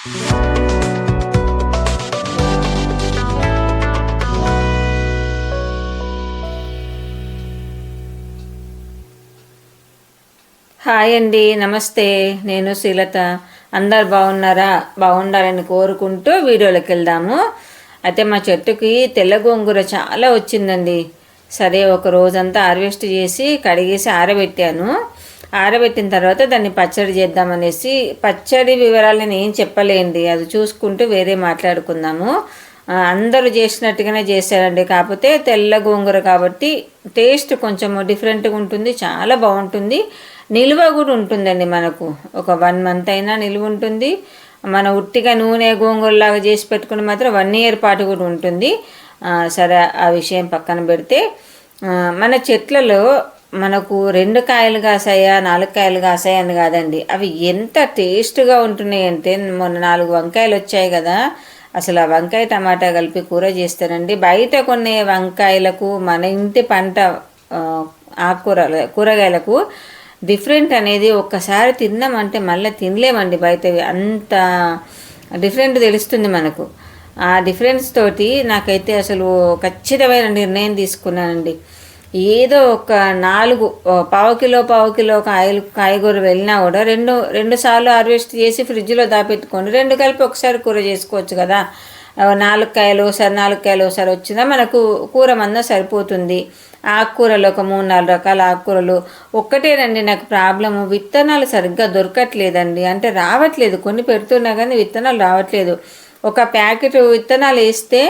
Hi అండి నమస్తే. నేను శ్రీలత. అందరు బాగున్నారా? బాగుండాలని కోరుకుంటూ వీడియోలోకి వెళ్దాము. అయితే మా చెట్టుకి తెల్ల గోంగూర చాలా వచ్చిందండి. సరే ఒక రోజంతా హార్వెస్ట్ చేసి కడిగేసి ఆరబెట్టాను. ఆరబెట్టిన తర్వాత దాన్ని పచ్చడి చేద్దామనేసి పచ్చడి వివరాలు నేను ఏం చెప్పలేండి. అది చూసుకుంటూ వేరే మాట్లాడుకుందాము. అందరూ చేసినట్టుగానే చేశారండి. కాకపోతే తెల్ల గోంగూర కాబట్టి టేస్ట్ కొంచెం డిఫరెంట్గా ఉంటుంది చాలా బాగుంటుంది. నిల్వ కూడా ఉంటుందండి మనకు. ఒక వన్ మంత్ అయినా నిల్వ ఉంటుంది. మన ఉట్టిగా నూనె గోంగూరలాగా చేసి పెట్టుకుని మాత్రం వన్ ఇయర్ పాటు కూడా ఉంటుంది. సరే ఆ విషయం పక్కన పెడితే మన చెట్లలో మనకు రెండు కాయలు కాసాయా నాలుగు కాయలు కాసాయా అని కాదండి. అవి ఎంత టేస్ట్గా ఉంటున్నాయి అంటే మొన్న నాలుగు వంకాయలు వచ్చాయి కదా. అసలు ఆ వంకాయ టమాటా కలిపి కూర చేస్తారండి బయట కొన్ని వంకాయలకు మన ఇంటి పంట ఆకుకూర కూరగాయలకు డిఫరెంట్ అనేది ఒక్కసారి తిన్నామంటే మళ్ళీ తినలేమండి బయటవి. అంత డిఫరెంట్ తెలుస్తుంది మనకు. ఆ డిఫరెన్స్ తోటి నాకైతే అసలు ఖచ్చితమైన నిర్ణయం తీసుకున్నానండి. ఏదో ఒక నాలుగు పావు కిలో పావు కిలో కాయలు కాయగూర వెళ్ళినా కూడా రెండు రెండు సార్లు హార్వెస్ట్ చేసి ఫ్రిడ్జ్లో దాపెట్టుకోండి. రెండు కలిపి ఒకసారి కూర చేసుకోవచ్చు కదా. నాలుగు కాయలు ఒకసారి నాలుగు కాయలు ఒకసారి వచ్చినా మనకు కూర మంద సరిపోతుంది. ఆకుకూరలు ఒక మూడు నాలుగు రకాల ఆకుకూరలు. ఒక్కటేనండి నాకు ప్రాబ్లము. విత్తనాలు సరిగ్గా దొరకట్లేదండి. అంటే రావట్లేదు. కొన్ని పెడుతున్నా కానీ విత్తనాలు రావట్లేదు. ఒక ప్యాకెట్ విత్తనాలు వేస్తే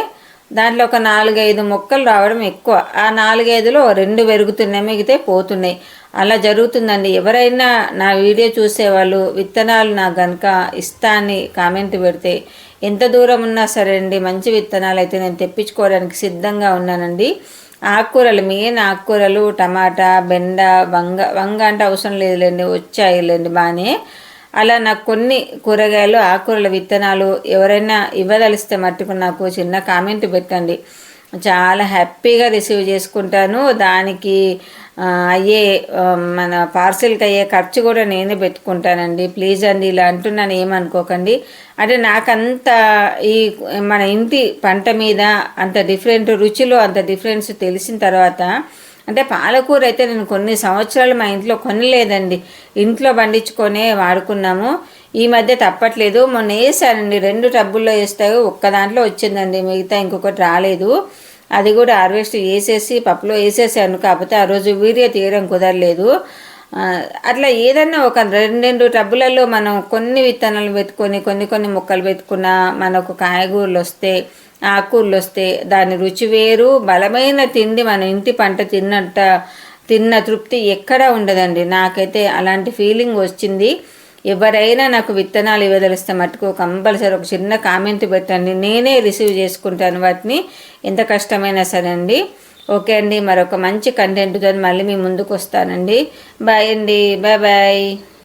దాంట్లో ఒక నాలుగైదు మొక్కలు రావడం ఎక్కువ. ఆ నాలుగైదులో రెండు పెరుగుతున్నాయి మిగితే పోతున్నాయి. అలా జరుగుతుందండి. ఎవరైనా నా వీడియో చూసేవాళ్ళు విత్తనాలు నాకు కనుక ఇస్తా అని కామెంట్ పెడితే ఎంత దూరం ఉన్నా సరే అండి మంచి విత్తనాలు అయితే నేను తెప్పించుకోవడానికి సిద్ధంగా ఉన్నానండి. ఆకుకూరలు మెయిన్ ఆకుకూరలు టమాటా బెండ వంగ వంగ అంటే అవసరం లేదులేండి వచ్చాయిలేండి బాగానే. అలా నాకు కొన్ని కూరగాయలు ఆకుకూరల విత్తనాలు ఎవరైనా ఇవ్వదలిస్తే మట్టుకు నాకు చిన్న కామెంట్ పెట్టండి. చాలా హ్యాపీగా రిసీవ్ చేసుకుంటాను. దానికి అయ్యే మన పార్సిల్కి అయ్యే ఖర్చు కూడా నేనే పెట్టుకుంటానండి. ప్లీజ్ అండి ఇలా అంటున్నాను ఏమనుకోకండి. అంటే నాకంత ఈ మన ఇంటి పంట మీద అంత డిఫరెంట్ రుచిలో అంత డిఫరెన్స్ తెలిసిన తర్వాత అంటే పాలకూర అయితే నేను కొన్ని సంవత్సరాలు మా ఇంట్లో కొనలేదండి. ఇంట్లో పండించుకొనే వాడుకున్నాము. ఈ మధ్య తప్పట్లేదు. మొన్న వేసానండి. రెండు టబ్బుల్లో వేస్తాయి ఒక్క దాంట్లో వచ్చిందండి. మిగతా ఇంకొకటి రాలేదు. అది కూడా హార్వెస్ట్ వేసేసి పప్పులో వేసేసాను. కాకపోతే ఆ రోజు వీడియో తీయడం కుదరలేదు. అట్లా ఏదన్నా ఒక రెండు రెండు టబ్బులలో మనం కొన్ని విత్తనాలు పెట్టుకొని కొన్ని కొన్ని మొక్కలు పెట్టుకున్న మనకు కాయగూరలు వస్తే ఆకుకూరలు వస్తే దాని రుచి వేరు. బలమైన తిండి మన ఇంటి పంట తిన్నట్ట తిన్న తృప్తి ఎక్కడా ఉండదండి. నాకైతే అలాంటి ఫీలింగ్ వచ్చింది. ఎవరైనా నాకు విత్తనాలు ఇవ్వదలిస్తే మటుకు కంపల్సరీ ఒక చిన్న కామెంట్ పెట్టండి. నేనే రిసీవ్ చేసుకుంటాను వాటిని. ఎంత కష్టమైనా సరే అండి ఓకే అండి. మరొక మంచి కంటెంట్తో మళ్ళీ మీ ముందుకు వస్తానండి. బాయ్ అండి. Bye bye.